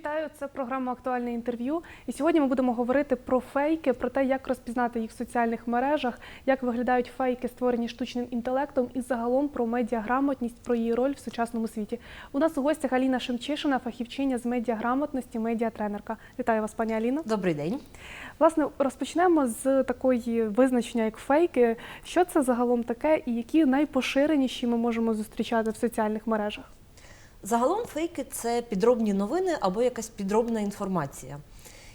вітаю! Це програма Актуальне інтерв'ю. І сьогодні ми будемо говорити про фейки, про те, як розпізнати їх в соціальних мережах, як виглядають фейки, створені штучним інтелектом, і загалом про медіаграмотність, про її роль в сучасному світі. У нас у гостях Аліна Шемчишина, фахівчиня з медіаграмотності, медіатренерка. Вітаю вас, пані Аліно. Добрий день. Власне, розпочнемо з такої визначення, як фейки. Що це загалом таке, і які найпоширеніші ми можемо зустрічати в соціальних мережах? Загалом фейки це підробні новини або якась підробна інформація.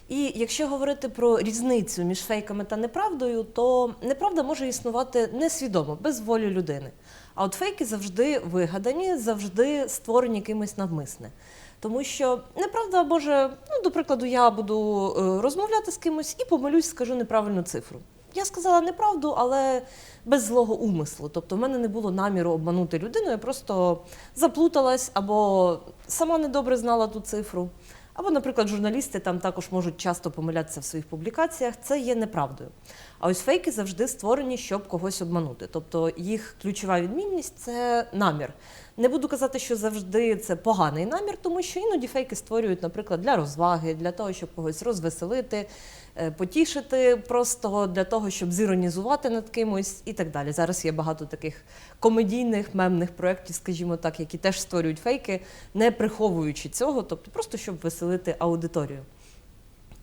І якщо говорити про різницю між фейками та неправдою, то неправда може існувати несвідомо, без волі людини. А от фейки завжди вигадані, завжди створені кимось навмисне. Тому що неправда може, ну, до прикладу, я буду е, розмовляти з кимось і помилюсь, скажу неправильну цифру. Я сказала неправду, але без злого умислу. Тобто, в мене не було наміру обманути людину, я просто заплуталась або сама недобре знала ту цифру. Або, наприклад, журналісти там також можуть часто помилятися в своїх публікаціях. Це є неправдою. А ось фейки завжди створені, щоб когось обманути. Тобто їх ключова відмінність це намір. Не буду казати, що завжди це поганий намір, тому що іноді фейки створюють, наприклад, для розваги, для того, щоб когось розвеселити, потішити, просто для того, щоб зіронізувати над кимось і так далі. Зараз є багато таких комедійних мемних проєктів, скажімо так, які теж створюють фейки, не приховуючи цього, тобто просто щоб веселити аудиторію.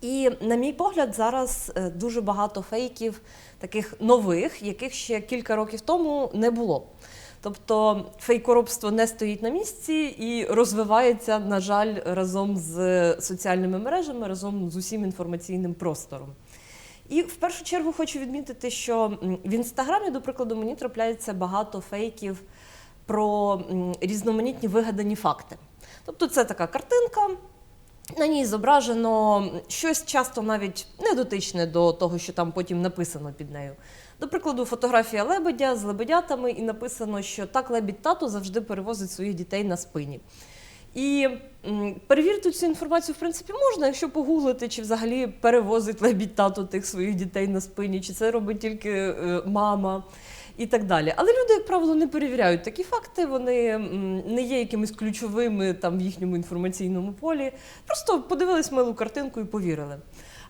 І, на мій погляд, зараз е, дуже багато фейків, таких нових, яких ще кілька років тому не було. Тобто фейкоробство не стоїть на місці і розвивається, на жаль, разом з соціальними мережами, разом з усім інформаційним простором. І в першу чергу хочу відмітити, що в інстаграмі, до прикладу, мені трапляється багато фейків про різноманітні вигадані факти. Тобто, це така картинка. На ній зображено щось часто навіть не дотичне до того, що там потім написано під нею. До прикладу, фотографія лебедя з лебедятами, і написано, що так лебідь тато завжди перевозить своїх дітей на спині. І перевірити цю інформацію, в принципі, можна, якщо погуглити, чи взагалі перевозить лебідь тато тих своїх дітей на спині, чи це робить тільки е, мама і так далі. Але люди, як правило, не перевіряють такі факти, вони не є якимись ключовими там в їхньому інформаційному полі. Просто подивились милу картинку і повірили.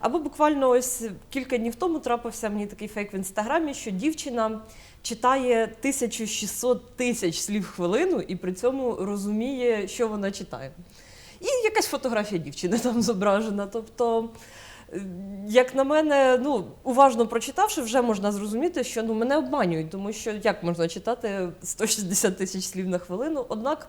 Або буквально ось кілька днів тому трапився мені такий фейк в інстаграмі, що дівчина читає 1600 тисяч слів хвилину і при цьому розуміє, що вона читає. І якась фотографія дівчини там зображена. Тобто, е, як на мене, ну уважно прочитавши, вже можна зрозуміти, що ну мене обманюють, тому що як можна читати 160 тисяч слів на хвилину. Однак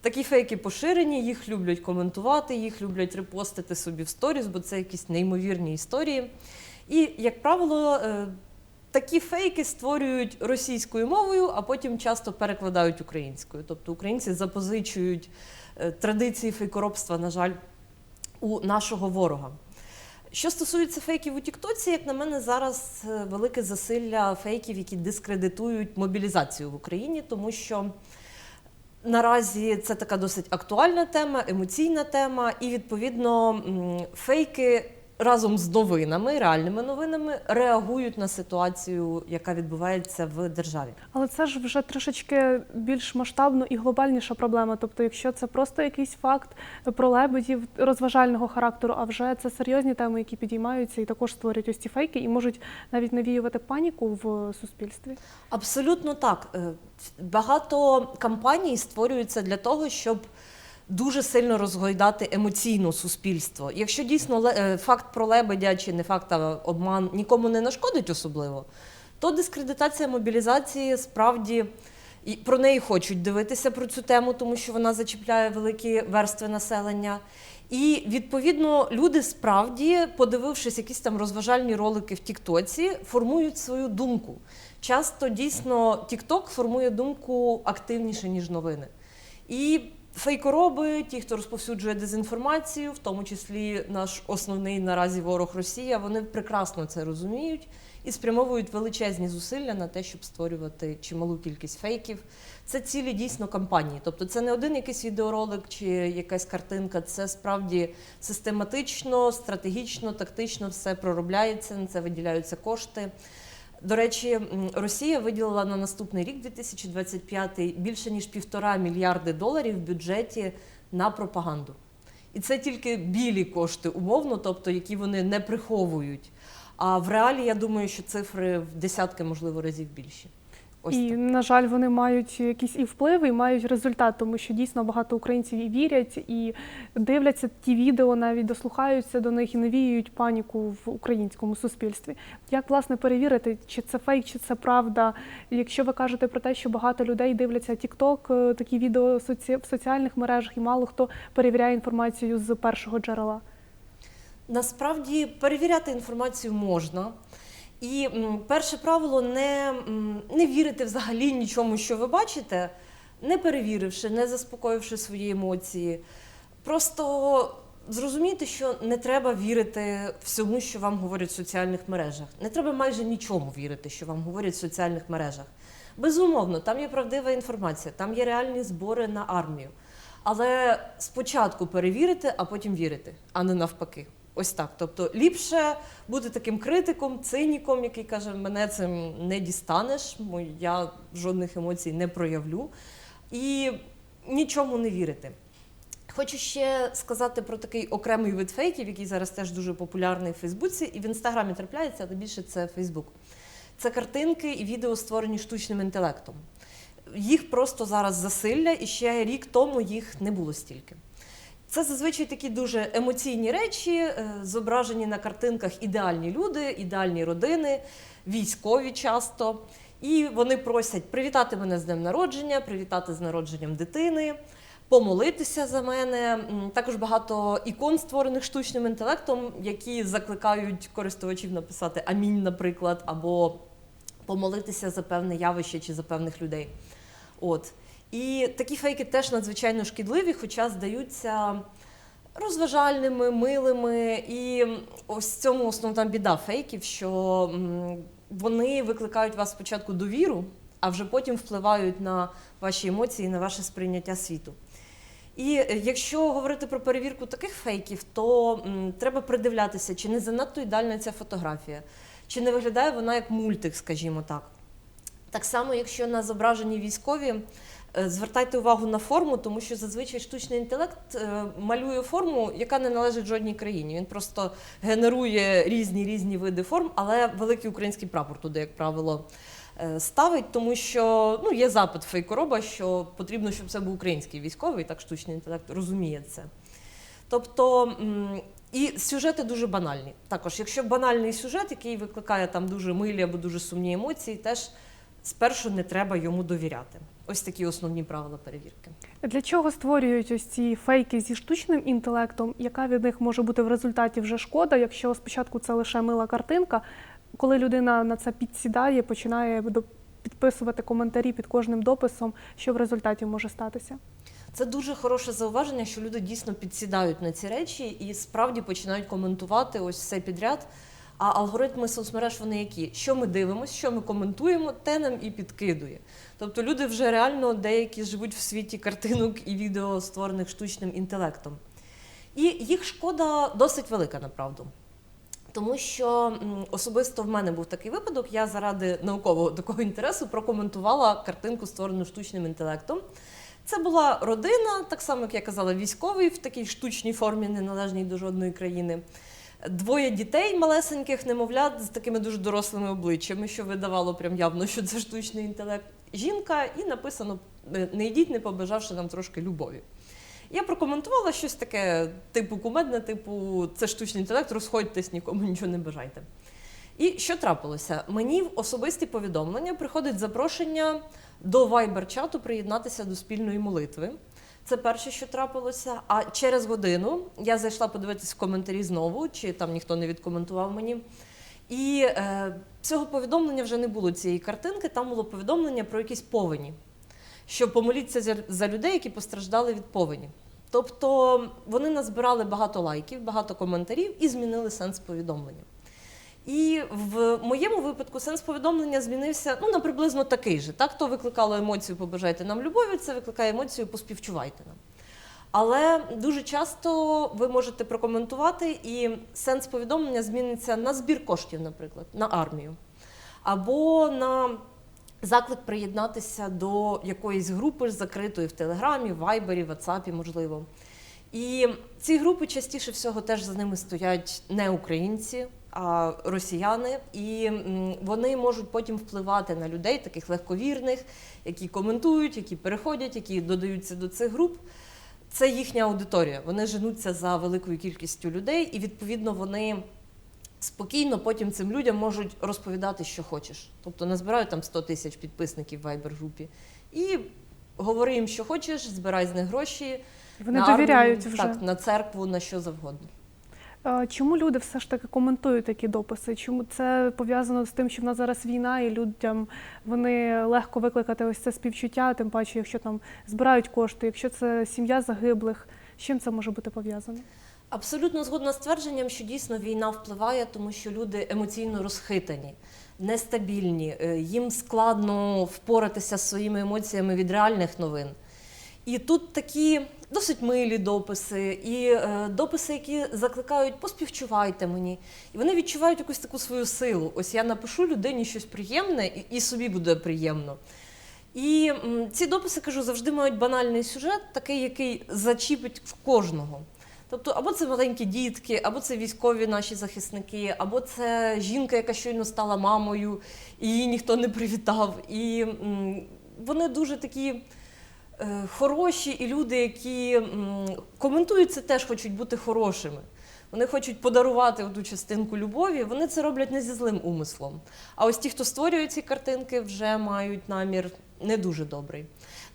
такі фейки поширені, їх люблять коментувати, їх люблять репостити собі в сторіс, бо це якісь неймовірні історії. І, як правило, е, такі фейки створюють російською мовою, а потім часто перекладають українською. Тобто українці запозичують е, традиції фейкоробства, на жаль, у нашого ворога. Що стосується фейків у Тіктоці, як на мене, зараз е, велике засилля фейків, які дискредитують мобілізацію в Україні, тому що наразі це така досить актуальна тема, емоційна тема, і відповідно фейки разом з новинами, реальними новинами, реагують на ситуацію, яка відбувається в державі. Але це ж вже трошечки більш масштабно і глобальніша проблема. Тобто, якщо це просто якийсь факт про лебедів розважального характеру, а вже це серйозні теми, які підіймаються і також створюють ось ці фейки, і можуть навіть навіювати паніку в суспільстві. Абсолютно так. Е, Багато кампаній створюються для того, щоб дуже сильно розгойдати емоційно суспільство. Якщо дійсно е, факт про лебедя чи не факт, а обман нікому не нашкодить особливо, то дискредитація мобілізації справді. І про неї хочуть дивитися про цю тему, тому що вона зачіпляє великі верстви населення. І відповідно люди справді, подивившись якісь там розважальні ролики в Тіктоці, формують свою думку. Часто дійсно Тікток формує думку активніше, ніж новини. І фейкороби, ті, хто розповсюджує дезінформацію, в тому числі наш основний наразі ворог Росія, вони прекрасно це розуміють і спрямовують величезні зусилля на те, щоб створювати чималу кількість фейків. Це цілі дійсно кампанії. Тобто це не один якийсь відеоролик чи якась картинка, це справді систематично, стратегічно, тактично все проробляється, на це виділяються кошти. До речі, Росія виділила на наступний рік, 2025, більше ніж півтора мільярди доларів в бюджеті на пропаганду. І це тільки білі кошти, умовно, тобто які вони не приховують. А в реалі я думаю, що цифри в десятки, можливо, разів більші. Ось і, так. на жаль, вони мають якісь і впливи, і мають результат, тому що дійсно багато українців і вірять, і дивляться ті відео, навіть дослухаються до них і навіюють паніку в українському суспільстві. Як власне перевірити, чи це фейк, чи це правда? Якщо ви кажете про те, що багато людей дивляться TikTok, е, такі відео в соціальних мережах, і мало хто перевіряє інформацію з першого джерела. Насправді перевіряти інформацію можна. І перше правило не, не вірити взагалі нічому, що ви бачите, не перевіривши, не заспокоївши свої емоції. Просто зрозуміти, що не треба вірити всьому, що вам говорять в соціальних мережах. Не треба майже нічому вірити, що вам говорять в соціальних мережах. Безумовно, там є правдива інформація, там є реальні збори на армію. Але спочатку перевірити, а потім вірити, а не навпаки. Ось так. Тобто ліпше бути таким критиком, циніком, який каже, мене цим не дістанеш, бо я жодних емоцій не проявлю. І нічому не вірити. Хочу ще сказати про такий окремий вид фейків, який зараз теж дуже популярний в Фейсбуці, і в інстаграмі трапляється, але більше це Фейсбук. Це картинки і відео, створені штучним інтелектом. Їх просто зараз засилля, і ще рік тому їх не було стільки. Це зазвичай такі дуже емоційні речі, е, зображені на картинках ідеальні люди, ідеальні родини, військові часто. І вони просять привітати мене з днем народження, привітати з народженням дитини, помолитися за мене. Також багато ікон, створених штучним інтелектом, які закликають користувачів написати амінь, наприклад, або помолитися за певне явище чи за певних людей. От. І такі фейки теж надзвичайно шкідливі, хоча здаються розважальними, милими. І ось в цьому основна біда фейків, що вони викликають вас спочатку довіру, а вже потім впливають на ваші емоції, на ваше сприйняття світу. І е, якщо говорити про перевірку таких фейків, то треба придивлятися, чи не занадто ідеальна ця фотографія, чи не виглядає вона як мультик, скажімо так. Так само, якщо на зображенні військові, звертайте увагу на форму, тому що зазвичай штучний інтелект е, малює форму, яка не належить жодній країні. Він просто генерує різні різні види форм, але великий український прапор туди, як правило, е, ставить, тому що ну, є запит фейкороба, що потрібно, щоб це був український військовий, так штучний інтелект розуміє це. Тобто. І сюжети дуже банальні. Також, якщо банальний сюжет, який викликає там дуже милі або дуже сумні емоції, теж спершу не треба йому довіряти. Ось такі основні правила перевірки. Для чого створюють ось ці фейки зі штучним інтелектом? Яка від них може бути в результаті вже шкода, якщо спочатку це лише мила картинка, коли людина на це підсідає, починає підписувати коментарі під кожним дописом, що в результаті може статися? Це дуже хороше зауваження, що люди дійсно підсідають на ці речі і справді починають коментувати ось все підряд. А алгоритми соцмереж вони які? Що ми дивимося, що ми коментуємо, те нам і підкидує. Тобто люди вже реально деякі живуть в світі картинок і відео, створених штучним інтелектом. І їх шкода досить велика, направду. Тому що особисто в мене був такий випадок, я заради наукового такого інтересу прокоментувала картинку, створену штучним інтелектом. Це була родина, так само, як я казала, військовий в такій штучній формі, неналежній до жодної країни. Двоє дітей малесеньких, немовлят з такими дуже дорослими обличчями, що видавало прям явно, що це штучний інтелект. Жінка, і написано: не йдіть, не побажавши нам трошки любові. Я прокоментувала щось таке, типу кумедне, типу, це штучний інтелект, розходьтесь, нікому нічого не бажайте. І що трапилося? Мені в особисті повідомлення приходить запрошення до Viber-чату приєднатися до спільної молитви. Це перше, що трапилося. А через годину я зайшла подивитись в коментарі знову, чи там ніхто не відкоментував мені. І е, цього повідомлення вже не було цієї картинки, там було повідомлення про якісь повені, що помоліться за, людей, які постраждали від повені. Тобто вони назбирали багато лайків, багато коментарів і змінили сенс повідомлення. І в моєму випадку сенс повідомлення змінився ну, на приблизно такий же. Так, то викликало емоцію побажайте нам любові, це викликає емоцію поспівчувайте нам. Але дуже часто ви можете прокоментувати, і сенс повідомлення зміниться на збір коштів, наприклад, на армію, або на заклик приєднатися до якоїсь групи закритої в Телеграмі, Вайбері, Ватсапі, можливо. І ці групи частіше всього теж за ними стоять не українці, росіяни, і вони можуть потім впливати на людей, таких легковірних, які коментують, які переходять, які додаються до цих груп. Це їхня аудиторія. Вони женуться за великою кількістю людей, і відповідно вони спокійно потім цим людям можуть розповідати, що хочеш. Тобто назбирають там 100 тисяч підписників в Viber-групі і говори їм, що хочеш, збирай з них гроші. Вони на армію, довіряють вже. Так, на церкву, на що завгодно. Чому люди все ж таки коментують такі дописи? Чому це пов'язано з тим, що в нас зараз війна, і людям вони легко викликати ось це співчуття, тим паче, якщо там збирають кошти, якщо це сім'я загиблих, з чим це може бути пов'язано? Абсолютно згодна з твердженням, що дійсно війна впливає, тому що люди емоційно розхитані, нестабільні, е, їм складно впоратися з своїми емоціями від реальних новин. І тут такі досить милі дописи, і е, дописи, які закликають поспівчувайте мені. І вони відчувають якусь таку свою силу. Ось я напишу людині щось приємне, і, і собі буде приємно. І м, ці дописи, кажу, завжди мають банальний сюжет, такий, який зачіпить в кожного. Тобто, або це маленькі дітки, або це військові наші захисники, або це жінка, яка щойно стала мамою, і її ніхто не привітав. І м, вони дуже такі хороші, і люди, які коментують це, теж хочуть бути хорошими. Вони хочуть подарувати одну частинку любові, вони це роблять не зі злим умислом. А ось ті, хто створює ці картинки, вже мають намір не дуже добрий.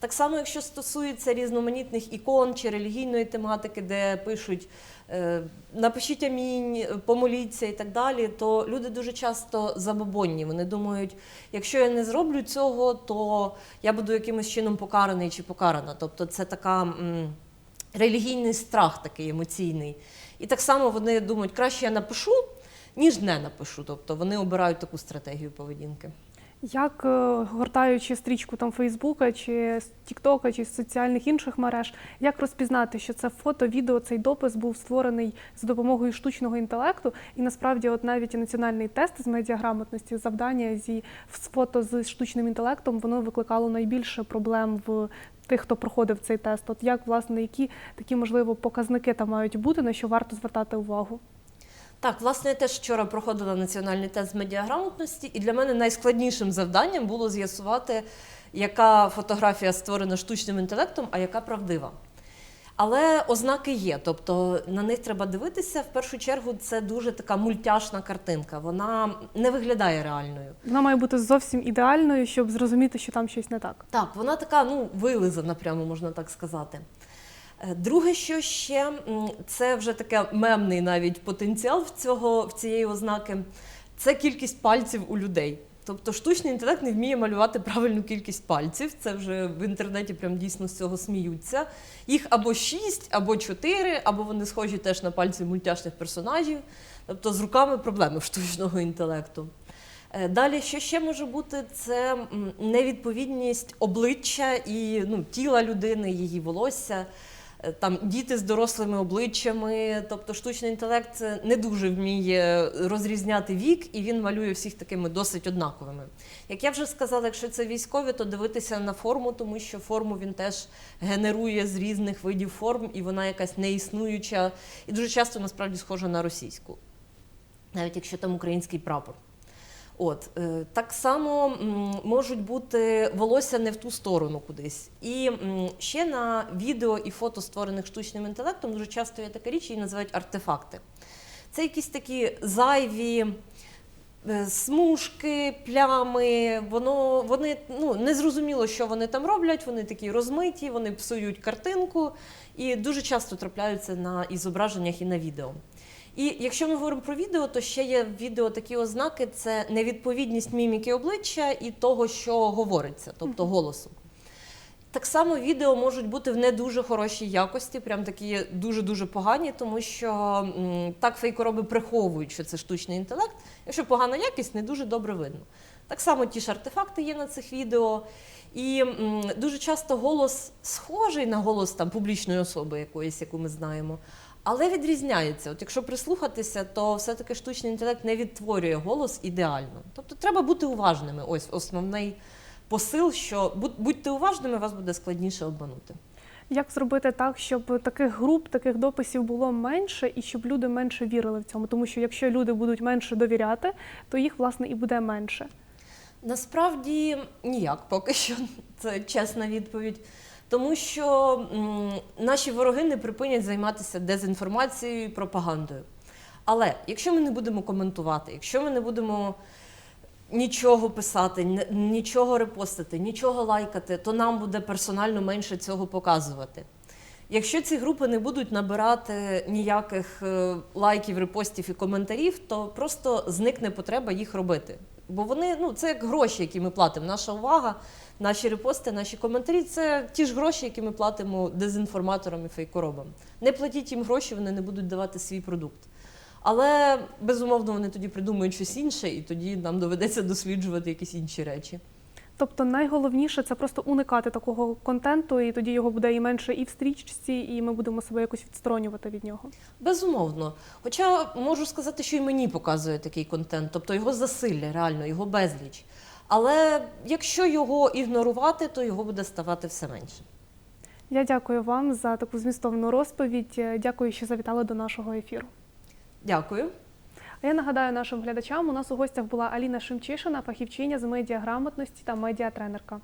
Так само, якщо стосується різноманітних ікон чи релігійної тематики, де пишуть е, напишіть амінь, помоліться і так далі, то люди дуже часто забобонні. Вони думають, якщо я не зроблю цього, то я буду якимось чином покараний чи покарана. Тобто це така м, релігійний страх такий емоційний. І так само вони думають, краще я напишу, ніж не напишу. Тобто вони обирають таку стратегію поведінки. Як е, гортаючи стрічку там Фейсбука чи Тіктока, чи соціальних інших мереж, як розпізнати, що це фото, відео, цей допис був створений за допомогою штучного інтелекту, і насправді, от навіть і національний тест з медіаграмотності, завдання зі фото з штучним інтелектом, воно викликало найбільше проблем в тих, хто проходив цей тест. От як власне які такі можливо показники там мають бути, на що варто звертати увагу? Так, власне, я теж вчора проходила національний тест з медіаграмотності, і для мене найскладнішим завданням було з'ясувати, яка фотографія створена штучним інтелектом, а яка правдива. Але ознаки є, тобто на них треба дивитися. В першу чергу це дуже така мультяшна картинка. Вона не виглядає реальною. Вона має бути зовсім ідеальною, щоб зрозуміти, що там щось не так. Так, вона така, ну, вилизана, прямо можна так сказати. Е, Друге, що ще це вже таке мемний навіть потенціал в цього в цієї ознаки. Це кількість пальців у людей. Тобто штучний інтелект не вміє малювати правильну кількість пальців. Це вже в інтернеті прям дійсно з цього сміються. Їх або шість, або чотири, або вони схожі теж на пальці мультяшних персонажів. Тобто з руками проблеми штучного інтелекту. Е, Далі, що ще може бути, це невідповідність обличчя і ну, тіла людини, її волосся. Там діти з дорослими обличчями, тобто штучний інтелект не дуже вміє розрізняти вік, і він малює всіх такими досить однаковими. Як я вже сказала, якщо це військові, то дивитися на форму, тому що форму він теж генерує з різних видів форм, і вона якась неіснуюча, і дуже часто насправді схожа на російську, навіть якщо там український прапор. От е, так само можуть бути волосся не в ту сторону кудись. І ще на відео і фото, створених штучним інтелектом, дуже часто є така річ, її називають артефакти. Це якісь такі зайві е, смужки, плями. Воно вони ну не зрозуміло, що вони там роблять. Вони такі розмиті, вони псують картинку і дуже часто трапляються на і зображеннях і на відео. І якщо ми говоримо про відео, то ще є в відео такі ознаки: це невідповідність міміки обличчя і того, що говориться, тобто голосу. Так само відео можуть бути в не дуже хорошій якості, прям такі дуже-дуже погані, тому що м, так фейкороби приховують, що це штучний інтелект. Якщо погана якість, не дуже добре видно. Так само ті ж артефакти є на цих відео. І м, дуже часто голос схожий на голос там публічної особи якоїсь, яку ми знаємо, але відрізняється. От якщо прислухатися, то все-таки штучний інтелект не відтворює голос ідеально. Тобто треба бути уважними. Ось основний посил, що будьте уважними, вас буде складніше обманути. Як зробити так, щоб таких груп, таких дописів було менше і щоб люди менше вірили в цьому? Тому що якщо люди будуть менше довіряти, то їх власне і буде менше. Насправді ніяк поки що. Це чесна відповідь. Тому що м, наші вороги не припинять займатися дезінформацією і пропагандою. Але якщо ми не будемо коментувати, якщо ми не будемо нічого писати, нічого репостити, нічого лайкати, то нам буде персонально менше цього показувати. Якщо ці групи не будуть набирати ніяких е, лайків, репостів і коментарів, то просто зникне потреба їх робити. Бо вони ну це як гроші, які ми платимо. Наша увага, наші репости, наші коментарі це ті ж гроші, які ми платимо дезінформаторам і фейкоробам. Не платіть їм гроші, вони не будуть давати свій продукт. Але безумовно вони тоді придумають щось інше, і тоді нам доведеться досліджувати якісь інші речі. Тобто найголовніше це просто уникати такого контенту, і тоді його буде і менше і в стрічці, і ми будемо себе якось відсторонювати від нього. Безумовно. Хоча можу сказати, що і мені показує такий контент, тобто його засилля, реально, його безліч. Але якщо його ігнорувати, то його буде ставати все менше. Я дякую вам за таку змістовну розповідь. Дякую, що завітали до нашого ефіру. Дякую. Я нагадаю нашим глядачам, у нас у гостях була Аліна Шимчишина, фахівчиня з медіаграмотності та медіатренерка.